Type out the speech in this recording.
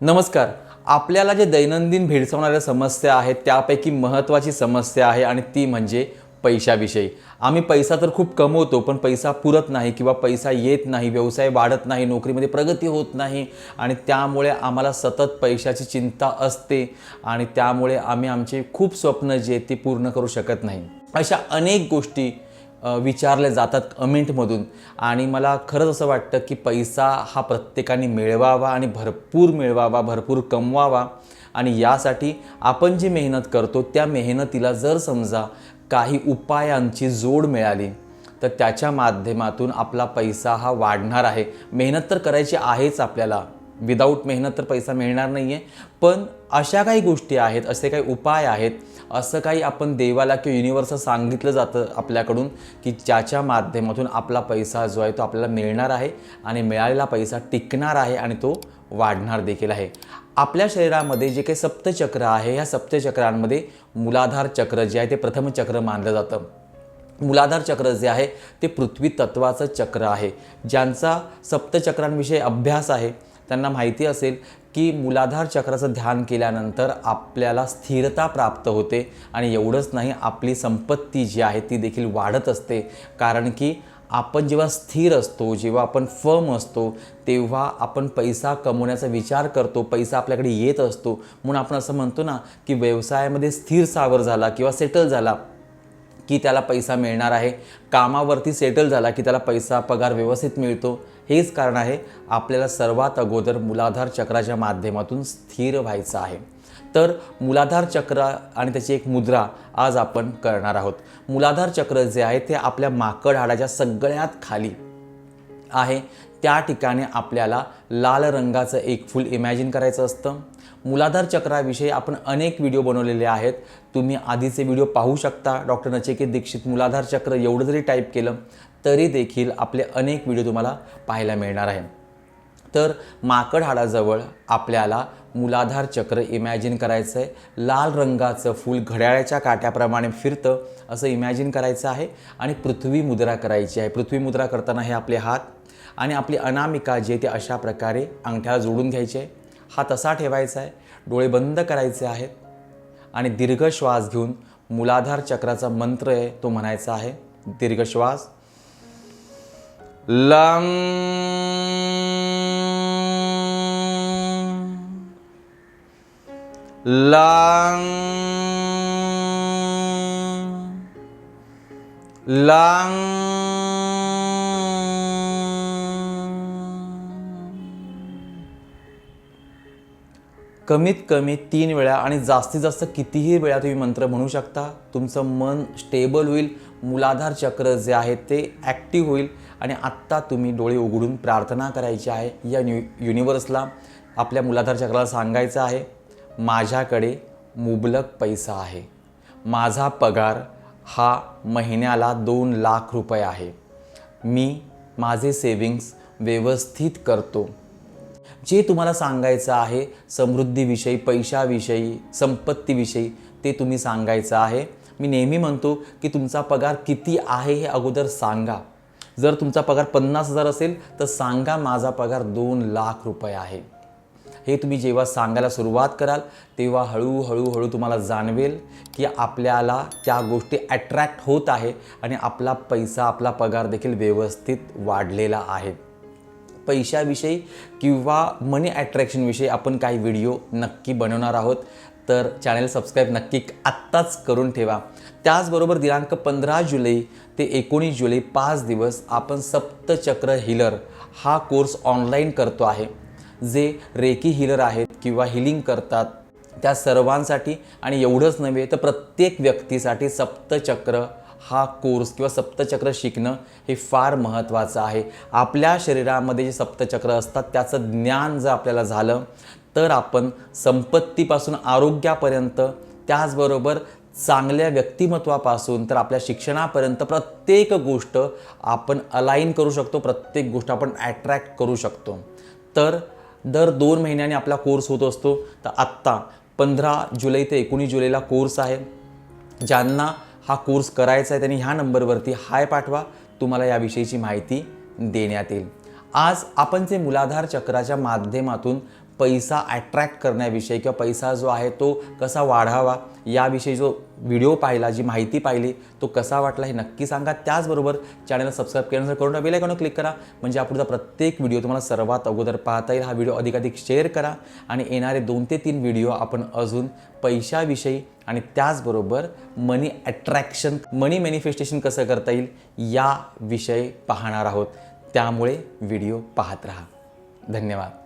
नमस्कार. आपल्याला जे दैनंदिन भेडसावणाऱ्या समस्या आहेत त्यापैकी महत्त्वाची समस्या आहे आणि ती म्हणजे पैशाविषयी. आम्ही पैसा तर खूप कमवतो पण पैसा पुरत नाही किंवा पैसा येत नाही व्यवसाय वाढत नाही नोकरीमध्ये प्रगती होत नाही आणि त्यामुळे आम्हाला सतत पैशाची चिंता असते आणि त्यामुळे आम्ही आमचे खूप स्वप्न जे आहेत ते पूर्ण करू शकत नाही. अशा अनेक गोष्टी विचारले जातात कमेंटमधून आणि मला खरंच असं वाटतं की पैसा हा प्रत्येकाने मिळवावा आणि भरपूर मिळवावा भरपूर कमवावा. आणि यासाठी आपण जी मेहनत करतो त्या मेहनतीला जर समजा काही उपायांची जोड मिळाली तर त्याच्या माध्यमातून आपला पैसा हा वाढणार आहे. मेहनत तर करायची आहेच आपल्याला. विदाऊट मेहनत तर पैसा मिळणार नाही आहे पण अशा काही गोष्टी आहेत असे काही उपाय आहेत असं काही आपण देवाला किंवा युनिव्हर्सल सांगितलं जातं आपल्याकडून की ज्याच्या माध्यमातून आपला पैसा जो आहे तो आपल्याला मिळणार आहे आणि मिळालेला पैसा टिकणार आहे आणि तो वाढणार देखील आहे. आपल्या शरीरामध्ये जे काही सप्तचक्र आहे ह्या सप्तचक्रांमध्ये मूलाधार चक्र जे आहे ते प्रथम चक्र मानलं जातं. मूलाधार चक्र जे आहे ते पृथ्वी तत्वाचं चक्र आहे. ज्यांचा सप्तचक्रांविषयी अभ्यास आहे त्यांना माहिती असेल की मूलाधार चक्राचं ध्यान केल्यानंतर आपल्याला स्थिरता प्राप्त होते आणि एवढंच नाही आपली संपत्ती जी आहे ती देखील वाढत असते. कारण की आपण जेव्हा स्थिर असतो जेव्हा आपण फर्म असतो तेव्हा आपण पैसा कमवण्याचा विचार करतो पैसा आपल्याकडे येत असतो. म्हणून आपण असं म्हणतो ना की व्यवसायामध्ये स्थिर सावर झाला किंवा सेटल झाला की त्याला पैसा मिळणार आहे. कामावरती सेटल झाला की त्याला पैसा पगार व्यवस्थित मिळतो. हेच कारण आहे आपल्याला सर्वात अगोदर मूलाधार चक्राच्या माध्यमातून स्थिर व्हायचं आहे. तर मूलाधार चक्र आणि त्याची एक मुद्रा आज आपण करणार आहोत. मूलाधार चक्र जे आहे ते आपल्या माकड हाडाच्या सगळ्यात खाली आहे. त्या ठिकाणी आपल्याला लाल रंगाचं एक फूल इमॅजिन करायचं असतं. मूलाधार चक्राविषयी आपण अनेक व्हिडिओ बनवलेले आहेत. तुम्ही आधीचे व्हिडिओ पाहू शकता. डॉक्टर नचिकेत दीक्षित मूलाधार चक्र एवढं जरी टाईप केलं तरी देखील आपले अनेक व्हिडिओ तुम्हाला पाहायला मिळणार आहे. तर माकड हाडाजवळ आपल्याला मूलाधार चक्र इमॅजिन करायचं आहे लाल रंगाचं फूल घड्याळाच्या काट्याप्रमाणे फिरतं असं इमॅजिन करायचं आहे. आणि पृथ्वी मुद्रा करायची आहे. पृथ्वी मुद्रा करताना हे आपले हात आणि आपली अनामिका जे ते अशा प्रकारे अंगठ्याला जोडून घ्यायचे. आहे हा तसा ठेवायचा आहे. डोळे बंद करायचे आहेत. आणि दीर्घ श्वास घेऊन मूलाधार चक्राचा मंत्र आहे तो म्हणायचा आहे दीर्घ श्वास. lắng lắng lắng कमीत कमी तीन वेळा आणि जास्तीत जास्त कितीही वेळा तुम्ही मंत्र म्हणू शकता. तुमचं मन स्टेबल होईल. मूलाधार चक्र जे आहे ते ॲक्टिव्ह होईल. आणि आत्ता तुम्ही डोळे उघडून प्रार्थना करायची आहे या यु युनिवर्सला आपल्या मुलाधार चक्राला सांगायचं आहे माझ्याकडे मुबलक पैसा आहे. माझा पगार हा महिन्याला दोन लाख रुपये आहे. मी माझे सेविंग्स व्यवस्थित करतो. जे तुम्हाला सांगायचं आहे समृद्धीविषयी पैशाविषयी संपत्तीविषयी ते तुम्ही सांगायचं आहे. मी नेहमी म्हणतो की तुमचा पगार किती आहे हे अगोदर सांगा. जर तुमचा पगार पन्नास हजार असेल तर सांगा माझा पगार दोन लाख रुपये आहे. हे तुम्ही जेव्हा सांगायला सुरुवात कराल तेव्हा हळूहळू हळू तुम्हाला जाणवेल की आपल्याला त्या गोष्टी अट्रॅक्ट होत आहे आणि आपला पैसा आपला पगार देखील व्यवस्थित वाढलेला आहे. पैशाविषयी किंवा मनी अट्रॅक्शनविषयी आपण काही व्हिडिओ नक्की बनवणार आहोत. तर चॅनल सबस्क्राईब नक्की आत्ताच करून ठेवा. त्याचबरोबर दिनांक पंधरा जुलै ते एकोणीस जुलै पाच दिवस आपण सप्तचक्र हिलर हा कोर्स ऑनलाईन करतो आहे. जे रेकी हिलर आहेत किंवा हिलिंग करतात. त्या सर्वांसाठी आणि एवढंच नव्हे तर प्रत्येक व्यक्तीसाठी सप्तचक्र हा कोर्स किंवा सप्तचक्र शिकणं हे फार महत्त्वाचं आहे. आपल्या शरीरामध्ये जे सप्तचक्र असतात त्याचं ज्ञान जर आपल्याला झालं तर आपण संपत्तीपासून आरोग्यापर्यंत त्याचबरोबर चांगल्या व्यक्तिमत्वापासून तर आपल्या शिक्षणापर्यंत प्रत्येक गोष्ट आपण अलाईन करू शकतो प्रत्येक गोष्ट आपण ॲट्रॅक्ट करू शकतो. तर दर दोन महिन्याने आपला कोर्स होत असतो. तर आत्ता पंधरा जुलै ते एकोणीस जुलैला कोर्स आहे. ज्यांना हा कोर्स करायचा आहे त्यांनी ह्या नंबरवरती हाय पाठवा. तुम्हाला याविषयीची माहिती देण्यात येईल. आज आपण जे मूलाधार चक्राच्या माध्यमातून पैसा अट्रॅक्ट करण्याविषयी किंवा पैसा जो आहे तो कसा वाढावा याविषयी जो व्हिडिओ पाहिला जी माहिती पाहिली तो कसा वाटला हे नक्की सांगा. त्याचबरोबर चॅनलला सबस्क्राईब केल्यानंतर करून बेल आयकॉनवर क्लिक करा. म्हणजे आपला प्रत्येक व्हिडिओ तुम्हाला सर्वात अगोदर पाहता येईल. हा व्हिडिओ अधिकाधिक शेअर करा आणि येणारे दोन ते तीन व्हिडिओ आपण अजून पैशाविषयी आणि त्याचबरोबर मनी अट्रॅक्शन मनी मॅनिफेस्टेशन कसं करता येईल या विषय पाहणार आहोत. त्यामुळे व्हिडिओ पाहत राहा. धन्यवाद.